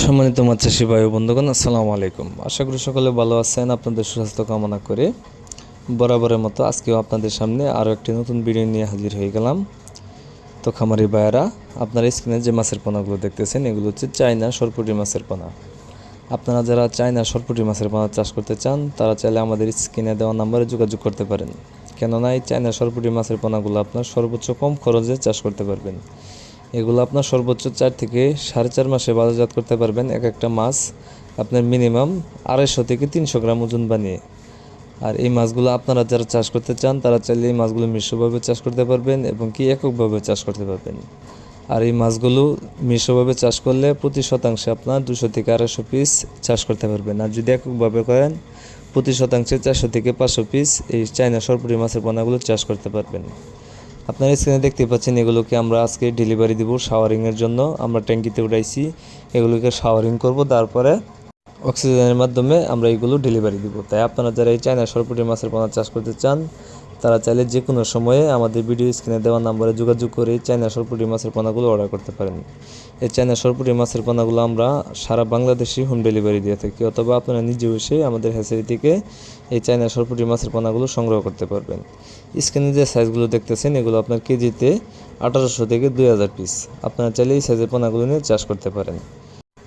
সম্মানিত ভাই ও বন্ধুগণ, আসসালামু আলাইকুম। আশা করি সকলে ভালো আছেন, আপনাদের সুস্বাস্থ্য কামনা করে। বরাবরের মতো আজকেও আপনাদের সামনে আরও একটি নতুন ভিডিও নিয়ে হাজির হয়ে গেলাম। তো খামারি ভাইয়ারা, আপনারা স্ক্রিনে যে মাছের পোনাগুলো দেখতেছেন, এগুলো হচ্ছে চায়না সরপুটি মাছের পোনা। আপনারা যারা চায়না সরপুটি মাছের পোনা চাষ করতে চান, তারা চাইলে আমাদের স্ক্রিনে দেওয়া নাম্বারে যোগাযোগ করতে পারেন। কেননা এই চায়না সরপুটি মাছের পোনাগুলো আপনার সর্বোচ্চ কম খরচে চাষ করতে পারবেন। এগুলো আপনার সর্বোচ্চ চার থেকে সাড়ে চার মাসে বাজারজাত করতে পারবেন এক একটা মাছ। আপনার মিনিমাম আড়াইশো থেকে তিনশো গ্রাম ওজন বানিয়ে। আর এই মাছগুলো আপনারা যারা চাষ করতে চান, তারা চাইলে এই মাছগুলো মিশ্রভাবে চাষ করতে পারবেন এবং কি এককভাবে চাষ করতে পারবেন। আর এই মাছগুলো মিশ্রভাবে চাষ করলে প্রতি শতাংশে আপনার দুশো থেকে আড়াইশো পিস চাষ করতে পারবেন। আর যদি এককভাবে করেন, প্রতি শতাংশে চারশো থেকে পাঁচশো পিস এই চায়না সরপুরি মাছের পোনাগুলো চাষ করতে পারবেন। আপনারা স্ক্রিনে দেখতে পাচ্ছেন এগুলোকে আমরা আজকে ডেলিভারি দিব শাওয়ারিংয়ের জন্য। আমরা ট্যাঙ্কিতে উঠাইছি, এগুলোকে শাওয়ারিং করব, তারপরে অক্সিজেনের মাধ্যমে আমরা এগুলো ডেলিভারি দিব। তাই আপনারা যারা এই চায়না সরপুটি মাছের পোনা চাষ করতে চান তারা চাইলে যে কোনো সময়ে আমাদের ভিডিও স্ক্রিনে দেওয়া নাম্বারে যোগাযোগ করে চায়না সরপুটি মাছের পোনাগুলো অর্ডার করতে পারেন। এই চায়না সরপুটি মাছের পোনাগুলো আমরা সারা বাংলাদেশে হোম ডেলিভারি দিয়ে থাকি অথবা আপনারা নিজে এসে আমাদের হ্যাচারি থেকে এই চায়না সরপুটি মাছের পোনাগুলো সংগ্রহ করতে পারবেন। স্ক্রিনে যে সাইজগুলো দেখতেছেন, এগুলো আপনার কেজিতে আঠারোশো থেকে দুই হাজার পিস আপনারা চাইলে এই সাইজের পোনাগুলো নিয়ে চাষ করতে পারেন।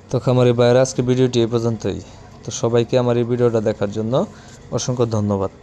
তো খামারি বাইরে আজকে ভিডিওটি এ পর্যন্তই। তো সবাইকে আমার এই ভিডিওটা দেখার জন্য অসংখ্য ধন্যবাদ।